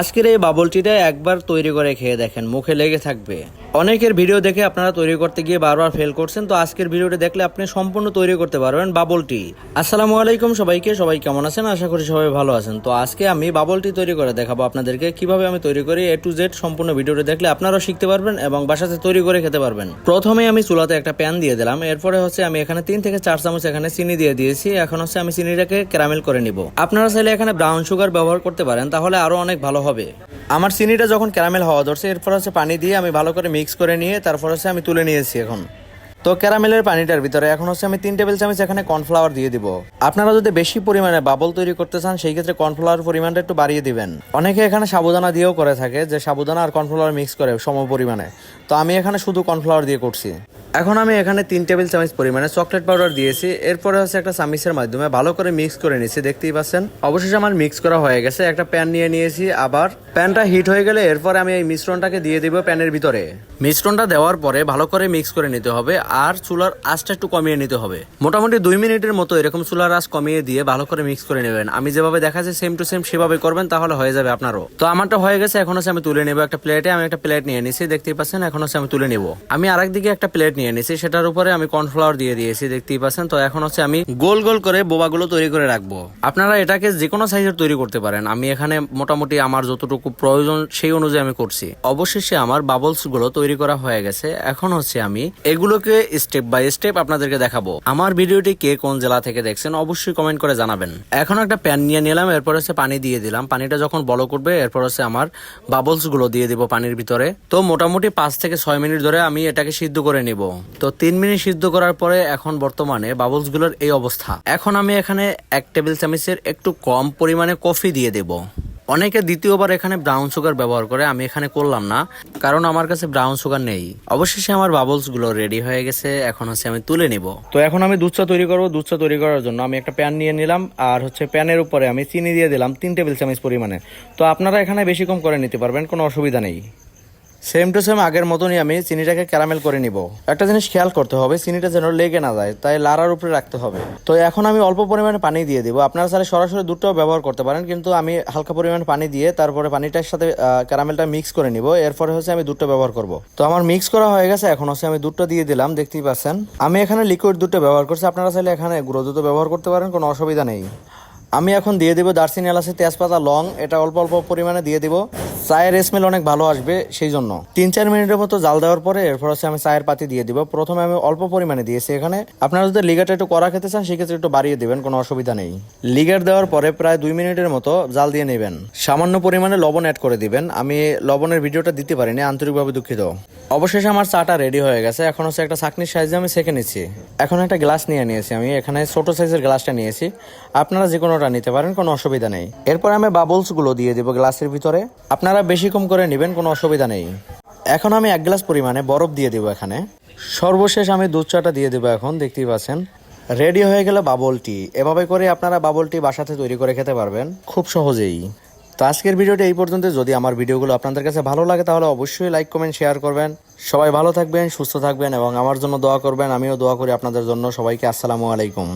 আজকের এই বাবলটিটা একবার তৈরি করে খেয়ে দেখেন, মুখে লেগে থাকবে। অনেকের ভিডিও দেখে আপনারা তৈরি করতে গিয়ে বারবার ফেল করছেন, তো আজকের ভিডিওটা দেখলে আপনি সম্পূর্ণ তৈরি করতে পারবেন বাবলটি। আসসালামু আলাইকুম সবাইকে, সবাই কেমন আছেন? আশা করি সবাই ভালো আছেন। তো আজকে আমি বাবলটি তৈরি করে দেখাবো আপনাদেরকে, কীভাবে আমি তৈরি করি এ টু জেড সম্পূর্ণ ভিডিওটা দেখলে আপনারাও শিখতে পারবেন এবং বাসাতে তৈরি করে খেতে পারবেন। প্রথমে আমি চুলাতে একটা প্যান দিয়ে দিলাম, এরপরে হচ্ছে আমি এখানে তিন থেকে চার চামচ এখানে চিনি দিয়ে দিয়েছি, এখন হচ্ছে আমি চিনিটাকে ক্যারামেল করে নিব। আপনারা চাইলে এখানে ব্রাউন সুগার ব্যবহার করতে পারেন, তাহলে আরও অনেক ভালো হবে। আমার চিনিটা যখন ক্যারামেল হওয়া ধরছে, এরপর হচ্ছে পানি দিয়ে আমি ভালো করে মিক্স করে নিয়ে, তারপর হচ্ছে আমি তুলে নিয়েছি এখন। তো ক্যারামেলের পানিটার ভিতরে এখন হচ্ছে আমি তিন টেবিল চামচ এখানে কর্নফ্লাওয়ার দিয়ে দিব। আপনারা যদি বেশি পরিমাণে বাবল তৈরি করতে চান, সেই ক্ষেত্রে কর্নফ্লাওয়ার পরিমাণটা একটু বাড়িয়ে দিবেন। অনেকে এখানে সাবুদানা দিয়েও করে থাকে, যে সাবুদানা আর কর্নফ্লাওয়ার মিক্স করে সম পরিমাণে। তো আমি এখানে শুধু কর্নফ্লাওয়ার দিয়ে করছি। এখন আমি এখানে তিন টেবিল চামচ পরিমাণে চকলেট পাউডার দিয়েছি। এরপরে হচ্ছে একটা চামিচের মাধ্যমে ভালো করে মিক্স করে নিয়েছি, দেখতেই পাচ্ছেন। অবশেষে আমার মিক্স করা হয়ে গেছে, একটা প্যান নিয়ে নিয়েছি। আবার প্যানটা হিট হয়ে গেলে এরপরে আমি এই মিশ্রণটাকে দিয়ে দিব প্যানের ভিতরে। মিশ্রণটা দেওয়ার পরে ভালো করে মিক্স করে নিতে হবে। আর চুলার আঁচটা একটু কমিয়ে নিতে হবে। মোটামুটি দুই মিনিটের মতো এরকম চুলার আঁচ কমিয়ে দিয়ে ভালো করে মিক্স করে নেবেন। আমি যেভাবে দেখাচ্ছি সেম টু সেম সেভাবে করবেন, তাহলে হয়ে যাবে আপনারও। তো আমারটা হয়ে গেছে, এখন আমি তুলে নেব একটা প্লেটে আমি একটা প্লেট নিয়ে নিছি, দেখতেই পাচ্ছেন, এখন হচ্ছে আমি তুলে নেব। আমি আরেক দিকে একটা প্লেট নিয়ে নিছি, সেটার উপরে আমি কর্নফ্লাওয়ার দিয়ে দিয়েছি, দেখতেই পাচ্ছেন। তো এখন হচ্ছে আমি গোল গোল করে বোবাগুলো তৈরি করে রাখব। আপনারা এটাকে যে কোনো সাইজের তৈরি করতে পারেন। আমি এখানে মোটামুটি আমার যতটুকু প্রয়োজন সেই অনুযায়ী আমি করছি। অবশেষে আমার বাবলসগুলো তৈরি করা হয়ে গেছে। এখন হচ্ছে আমি এগুলোকে স্টেপ বাই স্টেপ আপনাদেরকে দেখাবো। আমার ভিডিওটি কে কোন জেলা থেকে দেখছেন অবশ্যই কমেন্ট করে জানাবেন। এখন একটা প্যান নিয়ে নিলাম, এরপর হচ্ছে পানি দিয়ে দিলাম। পানিটা যখন বড় করবে, এরপর হচ্ছে আমার বাবলসগুলো দিয়ে দিব পানির ভিতরে। তো মোটামুটি পাঁচ থেকে ছয় মিনিট ধরে আমি এটাকে সিদ্ধ করে নিব। তো তিন মিনিট সিদ্ধ করার পরে এখন বর্তমানে বাবলসগুলোর এই অবস্থা। এখন আমি এখানে এক টেবিল চামচের একটু কম পরিমাণে কফি দিয়ে দেব। অনেকে দ্বিতীয়বার এখানে ব্রাউন সুগার ব্যবহার করে, আমি এখানে করলাম না, কারণ আমার কাছে ব্রাউন সুগার নেই। অবশেষে আমার বাবলসগুলো রেডি হয়ে গেছে, এখন হচ্ছে আমি তুলে নিব। তো এখন আমি দুধ চা তৈরি করব, দুধ চা তৈরি করার জন্য আমি একটা প্যান নিয়ে নিলাম, আর হচ্ছে প্যানের উপরে আমি চিনি দিয়ে দিলাম, তিন টেবিল চামচ পরিমাণে। তো আপনারা এখানে বেশি কম করে নিতে পারবেন, কোনো অসুবিধা নেই। সেম টু সেম আগের মতনই আমি চিনিটাকে ক্যারামেল করে নিব। একটা জিনিস খেয়াল করতে হবে, চিনিটা যেন লেগে না যায়, তাই লাড়ার উপরে রাখতে হবে। তো এখন আমি অল্প পরিমাণে পানি দিয়ে দিব। আপনারা চাইলে সরাসরি দুধটাও ব্যবহার করতে পারেন, কিন্তু আমি হালকা পরিমাণে পানি দিয়ে তারপরে পানিটার সাথে ক্যারামেলটা মিক্স করে নিব। এরপরে হচ্ছে আমি দুধটা ব্যবহার করব। তো আমার মিক্স করা হয়ে গেছে, এখন হচ্ছে আমি দুধটা দিয়ে দিলাম, দেখতেই পাচ্ছেন। আমি এখানে লিকুইড দুধটা ব্যবহার করছি, আপনারা চাইলে এখানে গুঁড়ো দুধও ব্যবহার করতে পারেন, কোনো অসুবিধা নেই। আমি এখন দিয়ে দেবো দারচিনি, এলাচি, তেজপাতা, লং, এটা অল্প অল্প পরিমাণে দিয়ে দিব। চায়ের স্মেল অনেক ভালো আসবে সেই জন্য তিন চার মিনিটের মতো জাল দেওয়ার পরে এরপর হচ্ছে আমি চায়ের পাতি দিয়ে দিব। প্রথমে আমি অল্প পরিমাণে দিয়েছি এখানে। আপনারা যদি লিগারটা একটু করা খেতে চান, সেক্ষেত্রে একটু বাড়িয়ে দিবেন, কোনো অসুবিধা নেই। লিগার দেওয়ার পরে প্রায় দুই মিনিটের মতো জাল দিয়ে নেবেন। সামান্য পরিমাণে লবণ অ্যাড করে দিবেন। আমি লবণের ভিডিওটা দিতে পারিনি, আন্তরিকভাবে দুঃখিত। অবশেষে আমার চাটা রেডি হয়ে গেছে। এখন হচ্ছে একটা চাকনির সাইজে আমি সেঁকে নিচ্ছি। এখন একটা গ্লাস নিয়ে নিয়েছি আমি। এখানে ছোট সাইজের গ্লাসটা নিয়েছি। আপনারা যে কোনোটা নিতে পারেন, কোনো অসুবিধা নেই। এরপর আমি বাবলসগুলো দিয়ে দিব গ্লাসের ভিতরে। আপনারা বেশি কম করে নেবেন, কোনো অসুবিধা নেই। এখন আমি এক গ্লাস পরিমাণে বরফ দিয়ে দিব এখানে। সর্বশেষ আমি দুধ চাটা দিয়ে দেবো এখন, দেখতেই পাচ্ছেন। রেডি হয়ে গেল বাবল টি এভাবে করে আপনারা বাবল টি বাসাতে তৈরি করে খেতে পারবেন, খুব সহজেই। তো আজকের ভিডিওটি এই পর্যন্ত। যদি আমার ভিডিওগুলো আপনাদের কাছে ভালো লাগে, তাহলে অবশ্যই লাইক, কমেন্ট, শেয়ার করবেন। সবাই ভালো থাকবেন, সুস্থ থাকবেন, এবং আমার জন্য দোয়া করবেন। আমিও দোয়া করি আপনাদের জন্য। সবাইকে আসসালামু আলাইকুম।